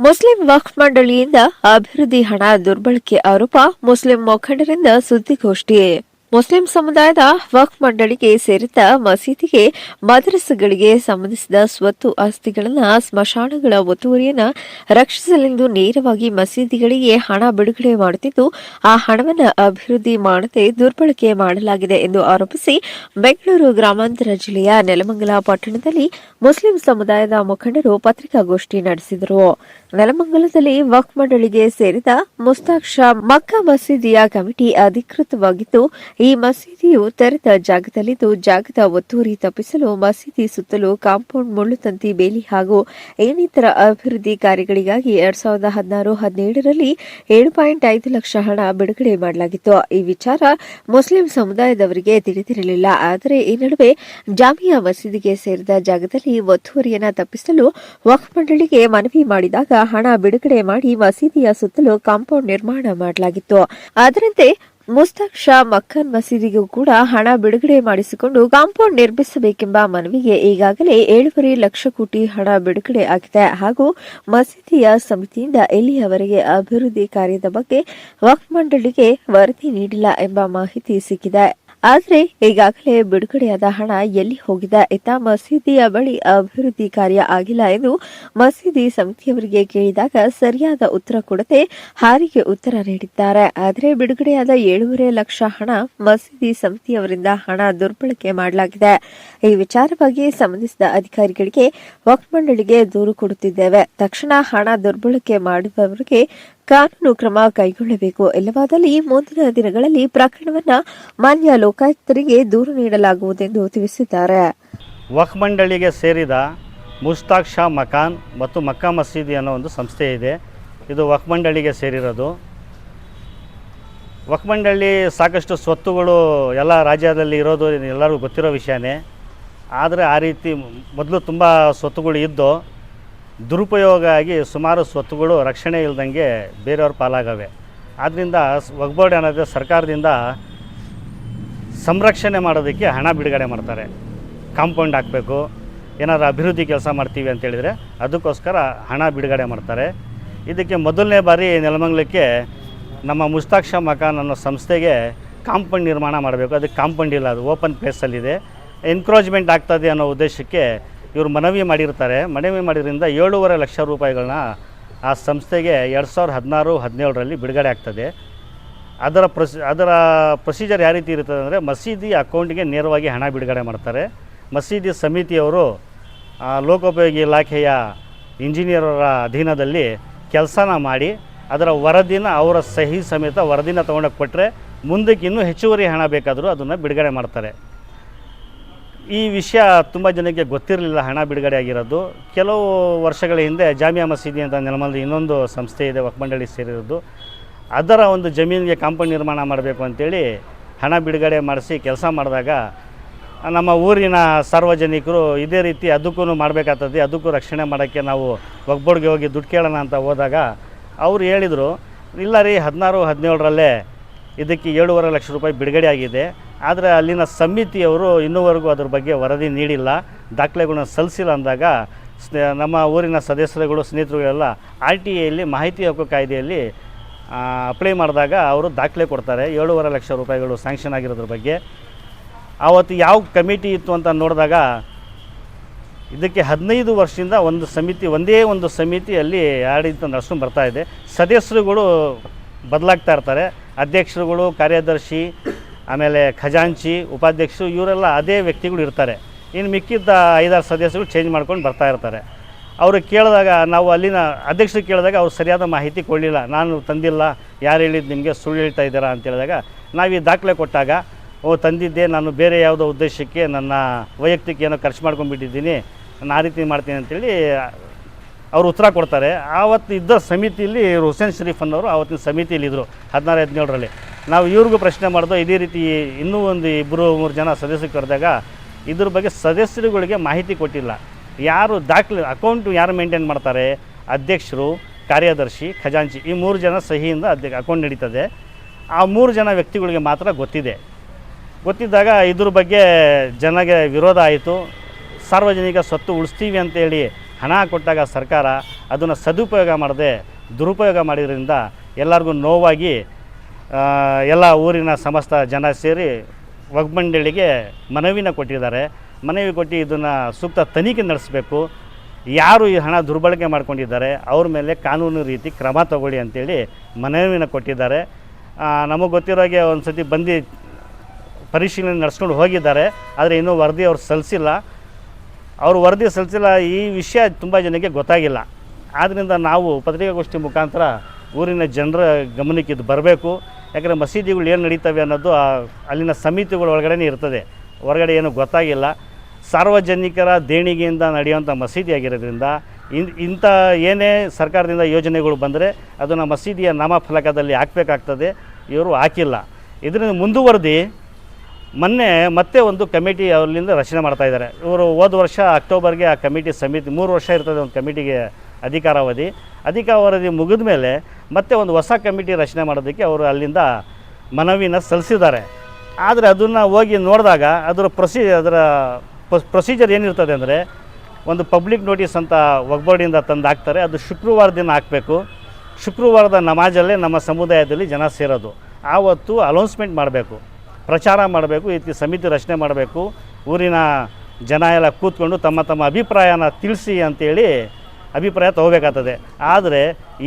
Muslim ವಕ್ಫ್ ಮಂಡಳಿಯಿಂದ ಅಭಿವೃದ್ಧಿ ಹಣ ದುರ್ಬಳಕೆ ಆರೋಪ ಮುಸ್ಲಿಂ ಮುಖಂಡರಿಂದ ಸುದ್ದಿಗೋಷ್ಠಿ ಮುಸ್ಲಿಂ ಸಮುದಾಯದ ವಕ್ ಮಂಡಳಿಗೆ ಸೇರಿದ ಮಸೀದಿಗೆ ಮದ್ರಸಗಳಿಗೆ ಸಂಬಂಧಿಸಿದ ಸ್ವತ್ತು ಆಸ್ತಿಗಳನ್ನು ಸ್ಮಶಾನಗಳ ಒತ್ತುವರಿಯನ್ನು ರಕ್ಷಿಸಲೆಂದು ನೇರವಾಗಿ ಮಸೀದಿಗಳಿಗೆ ಹಣ ಬಿಡುಗಡೆ ಮಾಡುತ್ತಿದ್ದು, ಆ ಹಣವನ್ನು ಅಭಿವೃದ್ಧಿ ಮಾಡದೆ ದುರ್ಬಳಕೆ ಮಾಡಲಾಗಿದೆ ಎಂದು ಆರೋಪಿಸಿ ಬೆಂಗಳೂರು ಗ್ರಾಮಾಂತರ ಜಿಲ್ಲೆಯ ನೆಲಮಂಗಲ ಪಟ್ಟಣದಲ್ಲಿ ಮುಸ್ಲಿಂ ಸಮುದಾಯದ ಮುಖಂಡರು ಪತ್ರಿಕಾಗೋಷ್ಠಿ ನಡೆಸಿದರು. ನೆಲಮಂಗಲದಲ್ಲಿ ವಕ್ ಮಂಡಳಿಗೆ ಸೇರಿದ ಮುಸ್ತಾಕ್ ಶಾ ಮಕ್ಕಾ ಮಸೀದಿಯ ಕಮಿಟಿ ಅಧಿಕೃತವಾಗಿದ್ದು ಮಸೀದಿಯು ತೆರೆದ ಜಾಗದಲ್ಲಿದ್ದು, ಜಾಗದ ಒತ್ತುವರಿ ತಪ್ಪಿಸಲು ಮಸೀದಿ ಸುತ್ತಲೂ ಕಾಂಪೌಂಡ್ ಮುಳ್ಳುತಂತಿ, ಬೇಲಿ ಹಾಗೂ ಇನ್ನಿತರ ಅಭಿವೃದ್ಧಿ ಕಾರ್ಯಗಳಿಗಾಗಿ ಎರಡ್ ಸಾವಿರದ ಹದಿನಾರು, ಹದಿನೇಳರಲ್ಲಿ ಏಳು ಪಾಯಿಂಟ್ ಐದು ಲಕ್ಷ ಹಣ ಬಿಡುಗಡೆ ಮಾಡಲಾಗಿತ್ತು. ಈ ವಿಚಾರ ಮುಸ್ಲಿಂ ಸಮುದಾಯದವರಿಗೆ ತಿಳಿದಿರಲಿಲ್ಲ. ಆದರೆ ಈ ನಡುವೆ ಜಾಮಿಯಾ ಮಸೀದಿಗೆ ಸೇರಿದ ಜಾಗದಲ್ಲಿ ಒತ್ತುವರಿಯನ್ನು ತಪ್ಪಿಸಲು ವಕ್ಫ್ ಮಂಡಳಿಗೆ ಮನವಿ ಮಾಡಿದಾಗ ಹಣ ಬಿಡುಗಡೆ ಮಾಡಿ ಮಸೀದಿಯ ಸುತ್ತಲೂ ಕಾಂಪೌಂಡ್ ನಿರ್ಮಾಣ ಮಾಡಲಾಗಿತ್ತು. ಅದರಂತೆ ಮುಸ್ತಾಕ್ ಶಾ ಮಕ್ಕನ್ ಮಸೀದಿಗೂ ಕೂಡ ಹಣ ಬಿಡುಗಡೆ ಮಾಡಿಸಿಕೊಂಡು ಕಾಂಪೌಂಡ್ ನಿರ್ಮಿಸಬೇಕೆಂಬ ಮನವಿಗೆ ಈಗಾಗಲೇ ಏಳುವರೆ ಲಕ್ಷ ಕೋಟಿ ಹಣ ಬಿಡುಗಡೆ ಆಗಿದೆ. ಹಾಗೂ ಮಸೀದಿಯ ಸಮಿತಿಯಿಂದ ಇಲ್ಲಿಯವರೆಗೆ ಅಭಿವೃದ್ಧಿ ಕಾರ್ಯದ ಬಗ್ಗೆ ವಕ್ಫ್ ಮಂಡಳಿಗೆ ವರದಿ ನೀಡಿಲ್ಲ ಎಂಬ ಮಾಹಿತಿ ಸಿಕ್ಕಿದೆ. ಆದರೆ ಈಗಾಗಲೇ ಬಿಡುಗಡೆಯಾದ ಹಣ ಎಲ್ಲಿ ಹೋಗಿದೆ ಇತ್ತ ಮಸೀದಿಯ ಬಳಿ ಅಭಿವೃದ್ಧಿ ಕಾರ್ಯ ಆಗಿಲ್ಲ ಎಂದು ಮಸೀದಿ ಸಮಿತಿಯವರಿಗೆ ಕೇಳಿದಾಗ ಸರಿಯಾದ ಉತ್ತರ ಕೊಡದೆ ಹಾರಿಗೆ ಉತ್ತರ ನೀಡಿದ್ದಾರೆ. ಆದರೆ ಬಿಡುಗಡೆಯಾದ ಏಳೂವರೆ ಲಕ್ಷ ಹಣ ಮಸೀದಿ ಸಮಿತಿಯವರಿಂದ ಹಣ ದುರ್ಬಳಕೆ ಮಾಡಲಾಗಿದೆ. ಈ ವಿಚಾರವಾಗಿ ಸಂಬಂಧಿಸಿದ ಅಧಿಕಾರಿಗಳಿಗೆ ವಕ್ಫ್ ಮಂಡಳಿಗೆ ದೂರು ಕೊಡುತ್ತಿದ್ದೇವೆ. ತಕ್ಷಣ ಹಣ ದುರ್ಬಳಕೆ ಮಾಡುವವರಿಗೆ ಕಾನೂನು ಕ್ರಮ ಕೈಗೊಳ್ಳಬೇಕು. ಇಲ್ಲವಾದಲ್ಲಿ ಮುಂದಿನ ದಿನಗಳಲ್ಲಿ ಪ್ರಕರಣವನ್ನು ಮಾನ್ಯ ಲೋಕಾಯುಕ್ತರಿಗೆ ದೂರು ನೀಡಲಾಗುವುದೆಂದು ತಿಳಿಸಿದ್ದಾರೆ. ವಕ್ ಮಂಡಳಿಗೆ ಸೇರಿದ ಮುಸ್ತಾಕ್ ಶಾ ಮಕಾನ್ ಮತ್ತು ಮಕ್ಕಾ ಮಸೀದಿ ಅನ್ನೋ ಒಂದು ಸಂಸ್ಥೆ ಇದೆ. ಇದು ವಕ್ ಮಂಡಳಿಗೆ ಸೇರಿರೋದು. ವಕ್ ಮಂಡಳಿ ಸಾಕಷ್ಟು ಸ್ವತ್ತುಗಳು ಎಲ್ಲ ರಾಜ್ಯದಲ್ಲಿ ಇರೋದು ಎಲ್ಲರಿಗೂ ಗೊತ್ತಿರೋ ವಿಷಯನೇ. ಆದರೆ ಆ ರೀತಿ ಮೊದಲು ತುಂಬ ಸ್ವತ್ತುಗಳು ಇದ್ದು ದುರುಪಯೋಗ ಆಗಿ ಸುಮಾರು ಸ್ವತ್ತುಗಳು ರಕ್ಷಣೆ ಇಲ್ದಂಗೆ ಬೇರೆಯವ್ರ ಪಾಲಾಗವೆ. ಆದ್ದರಿಂದ ಒಗ್ಬೋರ್ಡ್ ಬೋರ್ಡ್ ಅನ್ನೋದು ಸರ್ಕಾರದಿಂದ ಸಂರಕ್ಷಣೆ ಮಾಡೋದಕ್ಕೆ ಹಣ ಬಿಡುಗಡೆ ಮಾಡ್ತಾರೆ. ಕಾಂಪೌಂಡ್ ಹಾಕಬೇಕು, ಏನಾದರೂ ಅಭಿವೃದ್ಧಿ ಕೆಲಸ ಮಾಡ್ತೀವಿ ಅಂತೇಳಿದರೆ ಅದಕ್ಕೋಸ್ಕರ ಹಣ ಬಿಡುಗಡೆ ಮಾಡ್ತಾರೆ. ಇದಕ್ಕೆ ಮೊದಲನೇ ಬಾರಿ ನೆಲಮಂಗ್ಲಕ್ಕೆ ನಮ್ಮ ಮುಸ್ತಾಕ್ಷ ಮಕಾನ್ ಅನ್ನೋ ಸಂಸ್ಥೆಗೆ ಕಾಂಪೌಂಡ್ ನಿರ್ಮಾಣ ಮಾಡಬೇಕು. ಅದಕ್ಕೆ ಕಾಂಪೌಂಡ್ ಇಲ್ಲ, ಅದು ಓಪನ್ ಪ್ಲೇಸಲ್ಲಿದೆ. ಎನ್ಕ್ರೋಚ್ಮೆಂಟ್ ಆಗ್ತದೆ ಅನ್ನೋ ಉದ್ದೇಶಕ್ಕೆ ಇವರು ಮನವಿ ಮಾಡಿರ್ತಾರೆ. ಮನವಿ ಮಾಡಿದ್ರಿಂದ ಏಳೂವರೆ ಲಕ್ಷ ರೂಪಾಯಿಗಳನ್ನ ಆ ಸಂಸ್ಥೆಗೆ ಎರಡು ಸಾವಿರದ ಹದಿನಾರು, ಹದಿನೇಳರಲ್ಲಿ ಬಿಡುಗಡೆ ಆಗ್ತದೆ. ಅದರ ಪ್ರೊಸಿ, ಅದರ ಪ್ರೊಸೀಜರ್ ಯಾವ ರೀತಿ ಇರ್ತದೆ ಅಂದರೆ ಮಸೀದಿ ಅಕೌಂಟಿಗೆ ನೇರವಾಗಿ ಹಣ ಬಿಡುಗಡೆ ಮಾಡ್ತಾರೆ. ಮಸೀದಿ ಸಮಿತಿಯವರು ಲೋಕೋಪಯೋಗಿ ಇಲಾಖೆಯ ಇಂಜಿನಿಯರರ ಅಧೀನದಲ್ಲಿ ಕೆಲಸನ ಮಾಡಿ, ಅದರ ವರದಿನ ಅವರ ಸಹಿ ಸಮೇತ ವರದಿನ ತೊಗೊಂಡೋಗಿ ಕೊಟ್ಟರೆ ಮುಂದಕ್ಕೆ ಇನ್ನೂ ಹೆಚ್ಚುವರಿ ಹಣ ಬೇಕಾದರೂ ಅದನ್ನು ಬಿಡುಗಡೆ ಮಾಡ್ತಾರೆ. ಈ ವಿಷಯ ತುಂಬ ಜನಕ್ಕೆ ಗೊತ್ತಿರಲಿಲ್ಲ, ಹಣ ಬಿಡುಗಡೆ ಆಗಿರೋದು. ಕೆಲವು ವರ್ಷಗಳ ಹಿಂದೆ ಜಾಮಿಯಾ ಮಸೀದಿ ಅಂತ ನೆಲಮಲ್ಲಿ ಇನ್ನೊಂದು ಸಂಸ್ಥೆ ಇದೆ ವಕ್ಮಂಡಳಿ ಸೇರಿರೋದು. ಅದರ ಒಂದು ಜಮೀನಿಗೆ ಕಾಂಪೌಂಡ್ ನಿರ್ಮಾಣ ಮಾಡಬೇಕು ಅಂತೇಳಿ ಹಣ ಬಿಡುಗಡೆ ಮಾಡಿಸಿ ಕೆಲಸ ಮಾಡಿದಾಗ ನಮ್ಮ ಊರಿನ ಸಾರ್ವಜನಿಕರು ಇದೇ ರೀತಿ ಅದಕ್ಕೂ ಮಾಡಬೇಕಾಗ್ತದೆ, ಅದಕ್ಕೂ ರಕ್ಷಣೆ ಮಾಡೋಕ್ಕೆ ನಾವು ಒಗ್ಬೋಡ್ಗೆ ಹೋಗಿ ದುಡ್ಡು ಕೇಳೋಣ ಅಂತ ಹೋದಾಗ ಅವರು ಹೇಳಿದರು, ಇಲ್ಲ ರೀ ಹದಿನಾರು, ಹದಿನೇಳರಲ್ಲೇ ಇದಕ್ಕೆ ಏಳೂವರೆ ಲಕ್ಷ ರೂಪಾಯಿ ಬಿಡುಗಡೆ ಆಗಿದೆ. ಆದರೆ ಅಲ್ಲಿನ ಸಮಿತಿಯವರು ಇನ್ನೂವರೆಗೂ ಅದ್ರ ಬಗ್ಗೆ ವರದಿ ನೀಡಿಲ್ಲ. ದಾಖಲೆಗಳನ್ನ ಸಲ್ಲಿಸಿಲ್ಲ ಅಂದಾಗ ನಮ್ಮ ಊರಿನ ಸದಸ್ಯರುಗಳು, ಸ್ನೇಹಿತರುಗಳೆಲ್ಲ ಆರ್ ಟಿ ಎಲ್ಲಿ ಮಾಹಿತಿ ಹಕ್ಕು ಕಾಯ್ದೆಯಲ್ಲಿ ಅಪ್ಲೈ ಮಾಡಿದಾಗ ಅವರು ದಾಖಲೆ ಕೊಡ್ತಾರೆ. ಏಳೂವರೆ ಲಕ್ಷ ರೂಪಾಯಿಗಳು ಸ್ಯಾಂಕ್ಷನ್ ಆಗಿರೋದ್ರ ಬಗ್ಗೆ. ಆವತ್ತು ಯಾವ ಕಮಿಟಿ ಇತ್ತು ಅಂತ ನೋಡಿದಾಗ ಇದಕ್ಕೆ ಹದಿನೈದು ವರ್ಷದಿಂದ ಒಂದು ಸಮಿತಿ, ಒಂದೇ ಒಂದು ಸಮಿತಿಯಲ್ಲಿ ಆಡಳಿತ ನಡ್ಸ್ಕೊಂಡು ಬರ್ತಾ ಇದೆ. ಸದಸ್ಯರುಗಳು ಬದಲಾಗ್ತಾ ಇರ್ತಾರೆ. ಅಧ್ಯಕ್ಷರುಗಳು, ಕಾರ್ಯದರ್ಶಿ ಆಮೇಲೆ ಖಜಾಂಚಿ ಉಪಾಧ್ಯಕ್ಷರು, ಇವರೆಲ್ಲ ಅದೇ ವ್ಯಕ್ತಿಗಳು ಇರ್ತಾರೆ. ಇನ್ನು ಮಿಕ್ಕಿದ್ದ ಐದಾರು ಸದಸ್ಯರು ಚೇಂಜ್ ಮಾಡ್ಕೊಂಡು ಬರ್ತಾ ಇರ್ತಾರೆ. ಅವರು ಕೇಳಿದಾಗ, ನಾವು ಅಲ್ಲಿನ ಅಧ್ಯಕ್ಷರು ಕೇಳಿದಾಗ ಅವ್ರು ಸರಿಯಾದ ಮಾಹಿತಿ ಕೊಡಲಿಲ್ಲ. ನಾನು ತಂದಿಲ್ಲ, ಯಾರು ಹೇಳಿದ್ದು ನಿಮಗೆ ಸುಳ್ಳು ಹೇಳ್ತಾ ಇದ್ದೀರಾ ಅಂತ ಹೇಳಿದಾಗ, ನಾವು ಈ ದಾಖಲೆ ಕೊಟ್ಟಾಗ, ಓ, ತಂದಿದ್ದೆ, ನಾನು ಬೇರೆ ಯಾವುದೋ ಉದ್ದೇಶಕ್ಕೆ ನನ್ನ ವೈಯಕ್ತಿಕ ಏನೋ ಖರ್ಚು ಮಾಡ್ಕೊಂಡ್ಬಿಟ್ಟಿದ್ದೀನಿ, ನಾನು ಆ ರೀತಿ ಮಾಡ್ತೀನಿ ಅಂತೇಳಿ ಅವರು ಉತ್ತರ ಕೊಡ್ತಾರೆ. ಆವತ್ತು ಇದ್ದ ಸಮಿತಿಯಲ್ಲಿ ಹುಸೇನ್ ಶರೀಫ್ ಅನ್ನೋರು ಆವತ್ತಿನ ಸಮಿತಿಯಲ್ಲಿ ಇದ್ದರು ಹದಿನಾರು, ಹದಿನೇಳರಲ್ಲಿ. ನಾವು ಇವ್ರಿಗೂ ಪ್ರಶ್ನೆ ಮಾಡಿದೋ ಇದೇ ರೀತಿ ಇನ್ನೂ ಒಂದು ಇಬ್ಬರು ಮೂರು ಜನ ಸದಸ್ಯರು ಕರೆದಾಗ ಇದ್ರ ಬಗ್ಗೆ ಸದಸ್ಯರುಗಳಿಗೆ ಮಾಹಿತಿ ಕೊಟ್ಟಿಲ್ಲ. ಯಾರು ದಾಖಲೆ ಅಕೌಂಟು ಯಾರು ಮೇಂಟೈನ್ ಮಾಡ್ತಾರೆ, ಅಧ್ಯಕ್ಷರು, ಕಾರ್ಯದರ್ಶಿ, ಖಜಾಂಚಿ, ಈ ಮೂರು ಜನ ಸಹಿಯಿಂದ ಅಧ್ಯ ಅಕೌಂಟ್ ನಡೀತದೆ. ಆ ಮೂರು ಜನ ವ್ಯಕ್ತಿಗಳಿಗೆ ಮಾತ್ರ ಗೊತ್ತಿದೆ. ಗೊತ್ತಿದ್ದಾಗ ಇದ್ರ ಬಗ್ಗೆ ಜನಗೆ ವಿರೋಧ ಆಯಿತು. ಸಾರ್ವಜನಿಕ ಸ್ವತ್ತು ಉಳಿಸ್ತೀವಿ ಅಂತೇಳಿ ಹಣ ಕೊಟ್ಟಾಗ ಸರ್ಕಾರ ಅದನ್ನು ಸದುಪಯೋಗ ಮಾಡದೆ ದುರುಪಯೋಗ ಮಾಡಿದ್ರಿಂದ ಎಲ್ಲರಿಗೂ ನೋವಾಗಿ ಎಲ್ಲ ಊರಿನ ಸಮಸ್ತ ಜನ ಸೇರಿ ಒಗ್ಮಂಡಳಿಗೆ ಮನವಿನ ಕೊಟ್ಟಿದ್ದಾರೆ. ಮನವಿ ಕೊಟ್ಟು ಇದನ್ನು ಸೂಕ್ತ ತನಿಖೆ ನಡೆಸಬೇಕು. ಯಾರು ಈ ಹಣ ದುರ್ಬಳಕೆ ಮಾಡ್ಕೊಂಡಿದ್ದಾರೆ, ಅವ್ರ ಮೇಲೆ ಕಾನೂನು ರೀತಿ ಕ್ರಮ ತಗೊಳ್ಳಿ ಅಂತೇಳಿ ಮನವಿನ ಕೊಟ್ಟಿದ್ದಾರೆ. ನಮಗೆ ಗೊತ್ತಿರೋ ಹಾಗೆ ಒಂದು ಸತಿ ಬಂದು ಪರಿಶೀಲನೆ ನಡೆಸ್ಕೊಂಡು ಹೋಗಿದ್ದಾರೆ, ಆದರೆ ಇನ್ನೂ ವರದಿ ಅವ್ರು ಸಲ್ಲಿಸಿಲ್ಲ. ಅವರು ವರದಿ ಸಲ್ಲಿಸಿಲ್ಲ, ಈ ವಿಷಯ ತುಂಬ ಜನಕ್ಕೆ ಗೊತ್ತಾಗಿಲ್ಲ. ಆದ್ದರಿಂದ ನಾವು ಪತ್ರಿಕಾಗೋಷ್ಠಿ ಮುಖಾಂತರ ಊರಿನ ಜನರ ಗಮನಕ್ಕೆ ಇದು ಬರಬೇಕು. ಯಾಕಂದರೆ ಮಸೀದಿಗಳು ಏನು ನಡೀತವೆ ಅನ್ನೋದು ಅಲ್ಲಿನ ಸಮಿತಿಗಳ ಒಳಗಡೆ ಇರ್ತದೆ. ಹೊರಗಡೆ ಏನು ಗೊತ್ತಾಗಿಲ್ಲ. ಸಾರ್ವಜನಿಕರ ದೇಣಿಗೆಯಿಂದ ನಡೆಯುವಂಥ ಮಸೀದಿ ಆಗಿರೋದ್ರಿಂದ ಇನ್, ಇಂಥ ಏನೇ ಸರ್ಕಾರದಿಂದ ಯೋಜನೆಗಳು ಬಂದರೆ ಅದನ್ನು ಮಸೀದಿಯ ನಾಮಫಲಕದಲ್ಲಿ ಹಾಕಬೇಕಾಗ್ತದೆ. ಇವರು ಹಾಕಿಲ್ಲ. ಇದರಿಂದ ಮುಂದುವರೆದು, ಮೊನ್ನೆ ಮತ್ತೆ ಒಂದು ಕಮಿಟಿ ಅಲ್ಲಿಂದ ರಚನೆ ಮಾಡ್ತಾ ಇದ್ದಾರೆ. ಇವರು ಹೋದ ವರ್ಷ ಅಕ್ಟೋಬರ್ಗೆ ಆ ಕಮಿಟಿ ಸಮಿತಿ, ಮೂರು ವರ್ಷ ಇರ್ತದೆ ಒಂದು ಕಮಿಟಿಗೆ ಅಧಿಕಾರಾವಧಿ ಅಧಿಕಾರಾವಧಿ ಮುಗಿದ ಮೇಲೆ ಮತ್ತೆ ಒಂದು ಹೊಸ ಕಮಿಟಿ ರಚನೆ ಮಾಡೋದಕ್ಕೆ ಅವರು ಅಲ್ಲಿಂದ ಮನವಿನ ಸಲ್ಲಿಸಿದ್ದಾರೆ. ಆದರೆ ಅದನ್ನು ಹೋಗಿ ನೋಡಿದಾಗ ಅದರ ಪ್ರೊಸೀ, ಅದರ ಪ್ರೊಸೀಜರ್ ಏನಿರ್ತದೆ ಅಂದರೆ ಒಂದು ಪಬ್ಲಿಕ್ ನೋಟಿಸ್ ಅಂತ ಒಗ್ಬೋರ್ಡಿಂದ ತಂದು ಹಾಕ್ತಾರೆ. ಅದು ಶುಕ್ರವಾರ ದಿನ ಹಾಕಬೇಕು. ಶುಕ್ರವಾರದ ನಮಾಜಲ್ಲೇ ನಮ್ಮ ಸಮುದಾಯದಲ್ಲಿ ಜನ ಸೇರೋದು. ಆವತ್ತು ಅನೌನ್ಸ್ಮೆಂಟ್ ಮಾಡಬೇಕು. ಪ್ರಚಾರ ಮಾಡಬೇಕು. ಈ ಸಮಿತಿ ರಚನೆ ಮಾಡಬೇಕು. ಊರಿನ ಜನ ಎಲ್ಲ ಕೂತ್ಕೊಂಡು ತಮ್ಮ ತಮ್ಮ ಅಭಿಪ್ರಾಯನ ತಿಳಿಸಿ ಅಂತೇಳಿ ಅಭಿಪ್ರಾಯ ತಗೋಬೇಕಾಗ್ತದೆ. ಆದರೆ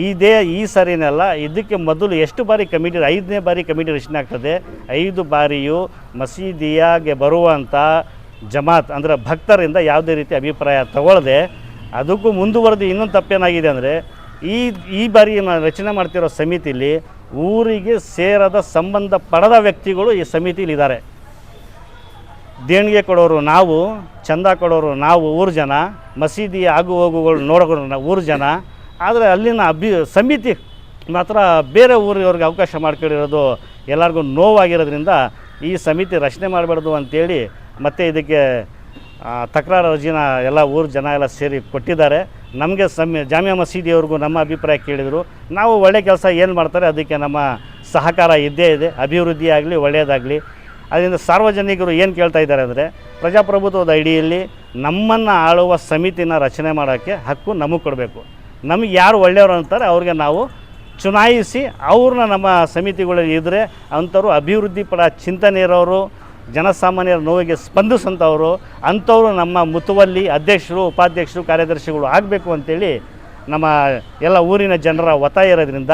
ಇದೇ ಈ ಸರಿನೆಲ್ಲ ಇದಕ್ಕೆ ಮೊದಲು ಎಷ್ಟು ಬಾರಿ ಕಮಿಟಿ, ಐದನೇ ಬಾರಿ ಕಮಿಟಿ ರಚನೆ ಆಗ್ತದೆ. ಐದು ಬಾರಿಯೂ ಮಸೀದಿಯಾಗೆ ಬರುವಂಥ ಜಮಾತ್, ಅಂದರೆ ಭಕ್ತರಿಂದ ಯಾವುದೇ ರೀತಿ ಅಭಿಪ್ರಾಯ ತಗೊಳ್ಳದೆ, ಅದಕ್ಕೂ ಮುಂದುವರೆದು ಇನ್ನೊಂದು ತಪ್ಪೇನಾಗಿದೆ ಅಂದರೆ, ಈ ಈ ಬಾರಿ ರಚನೆ ಮಾಡ್ತಿರೋ ಸಮಿತಿಲಿ ಊರಿಗೆ ಸೇರದ ಸಂಬಂಧ ಪಡೆದ ವ್ಯಕ್ತಿಗಳು ಈ ಸಮಿತಿಲಿ ಇದ್ದಾರೆ ದೇಣಿಗೆ ಕೊಡೋರು ನಾವು, ಚಂದ ಕೊಡೋರು ನಾವು ಊರು ಜನ, ಮಸೀದಿ ಆಗು ಹೋಗುಗಳು ನೋಡೋರು ಊರು ಜನ. ಆದರೆ ಅಲ್ಲಿನ ಅಭಿ, ಸಮಿತಿ ಮಾತ್ರ ಬೇರೆ ಊರಿವ್ರಿಗೆ ಅವಕಾಶ ಮಾಡ್ಕೊಂಡಿರೋದು ಎಲ್ಲರಿಗೂ ನೋವಾಗಿರೋದ್ರಿಂದ ಈ ಸಮಿತಿ ರಚನೆ ಮಾಡಬಾರ್ದು ಅಂತೇಳಿ ಮತ್ತೆ ಇದಕ್ಕೆ ತಕರಾರು ಅರ್ಜಿನ ಎಲ್ಲ ಊರು ಜನ ಎಲ್ಲ ಸೇರಿ ಕೊಟ್ಟಿದ್ದಾರೆ. ನಮಗೆ ಸಮ್ಯ ಜಾಮಿಯಾ ಮಸೀದಿಯವ್ರಿಗೂ ನಮ್ಮ ಅಭಿಪ್ರಾಯ ಕೇಳಿದರು. ನಾವು ಒಳ್ಳೆಯ ಕೆಲಸ ಏನು ಮಾಡ್ತಾರೆ ಅದಕ್ಕೆ ನಮ್ಮ ಸಹಕಾರ ಇದ್ದೇ ಇದೆ. ಅಭಿವೃದ್ಧಿಯಾಗಲಿ ಒಳ್ಳೆಯದಾಗಲಿ. ಅದರಿಂದ ಸಾರ್ವಜನಿಕರು ಏನು ಕೇಳ್ತಾ ಇದ್ದಾರೆ ಅಂದರೆ, ಪ್ರಜಾಪ್ರಭುತ್ವದ ಅಡಿಯಲ್ಲಿ ನಮ್ಮನ್ನು ಆಳುವ ಸಮಿತಿನ ರಚನೆ ಮಾಡೋಕ್ಕೆ ಹಕ್ಕು ನಮಗೆ ಕೊಡಬೇಕು. ನಮಗೆ ಯಾರು ಒಳ್ಳೆಯವರು ಅಂತಾರೆ, ಅವ್ರಿಗೆ ನಾವು ಚುನಾಯಿಸಿ ಅವ್ರನ್ನ ನಮ್ಮ ಸಮಿತಿಗಳಲ್ಲಿ ಇದ್ದರೆ ಅಂಥವ್ರು ಅಭಿವೃದ್ಧಿ ಪಡ ಚಿಂತನೆ ಇರೋರು ಜನಸಾಮಾನ್ಯರ ನೋವಿಗೆ ಸ್ಪಂದಿಸಂಥವ್ರು ಅಂಥವರು ನಮ್ಮ ಮುತುವಲ್ಲಿ ಅಧ್ಯಕ್ಷರು, ಉಪಾಧ್ಯಕ್ಷರು, ಕಾರ್ಯದರ್ಶಿಗಳು ಆಗಬೇಕು ಅಂತೇಳಿ ನಮ್ಮ ಎಲ್ಲ ಊರಿನ ಜನರ ಒತ್ತಾಯ ಇರೋದ್ರಿಂದ,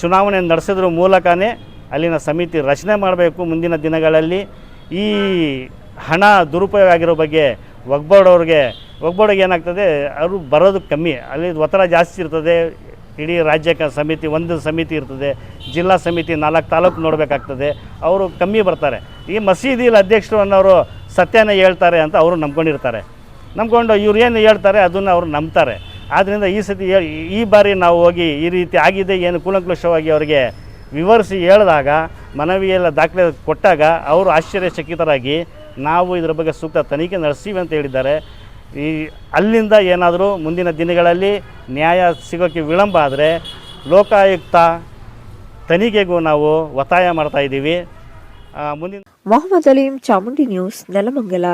ಚುನಾವಣೆ ನಡೆಸಿದ್ರ ಮೂಲಕನೇ ಅಲ್ಲಿನ ಸಮಿತಿ ರಚನೆ ಮಾಡಬೇಕು ಮುಂದಿನ ದಿನಗಳಲ್ಲಿ. ಈ ಹಣ ದುರುಪಯೋಗ ಆಗಿರೋ ಬಗ್ಗೆ ಒಗ್ಬೋರ್ಡವ್ರಿಗೆ ಒಗ್ಬೋರ್ಡಿಗೆ ಏನಾಗ್ತದೆ ಅವರು ಬರೋದು ಕಮ್ಮಿ. ಅಲ್ಲಿ ಒತ್ತಡ ಜಾಸ್ತಿ ಇರ್ತದೆ. ಇಡೀ ರಾಜ್ಯಕ್ಕೆ ಸಮಿತಿ, ಒಂದು ಸಮಿತಿ ಇರ್ತದೆ. ಜಿಲ್ಲಾ ಸಮಿತಿ ನಾಲ್ಕು ತಾಲೂಕು ನೋಡಬೇಕಾಗ್ತದೆ. ಅವರು ಕಮ್ಮಿ ಬರ್ತಾರೆ. ಈ ಮಸೀದಿಲಿ ಅಧ್ಯಕ್ಷರು ಅನ್ನೋರು ಸತ್ಯನ ಹೇಳ್ತಾರೆ ಅಂತ ಅವರು ನಂಬ್ಕೊಂಡಿರ್ತಾರೆ. ನಂಬ್ಕೊಂಡು ಇವ್ರು ಏನು ಹೇಳ್ತಾರೆ ಅದನ್ನು ಅವರು ನಂಬ್ತಾರೆ. ಆದ್ದರಿಂದ ಈ ಸತಿ ಈ ಬಾರಿ ನಾವು ಹೋಗಿ ಈ ರೀತಿ ಆಗಿದೆ, ಏನು ಕೂಲಂಕುಲಶವಾಗಿ ಅವರಿಗೆ ವಿವರಿಸಿ ಹೇಳಿದಾಗ, ಮನವಿಯೆಲ್ಲ ದಾಖಲೆ ಕೊಟ್ಟಾಗ ಅವರು ಆಶ್ಚರ್ಯಚಕಿತರಾಗಿ, ನಾವು ಇದರ ಬಗ್ಗೆ ಸೂಕ್ತ ತನಿಖೆ ನಡೆಸ್ತೀವಿ ಅಂತ ಹೇಳಿದ್ದಾರೆ. ಈ ಅಲ್ಲಿಂದ ಏನಾದರೂ ಮುಂದಿನ ದಿನಗಳಲ್ಲಿ ನ್ಯಾಯ ಸಿಗೋಕ್ಕೆ ವಿಳಂಬ ಆದರೆ ಲೋಕಾಯುಕ್ತ ತನಿಖೆಗೂ ನಾವು ಒತ್ತಾಯ ಮಾಡ್ತಾ ಇದ್ದೀವಿ. ಮುಂದಿನ ಮೊಹಮ್ಮದ್ ಅಲೀಂ ಚಾಮುಂಡಿ ನ್ಯೂಸ್, ನೆಲಮಂಗಲ.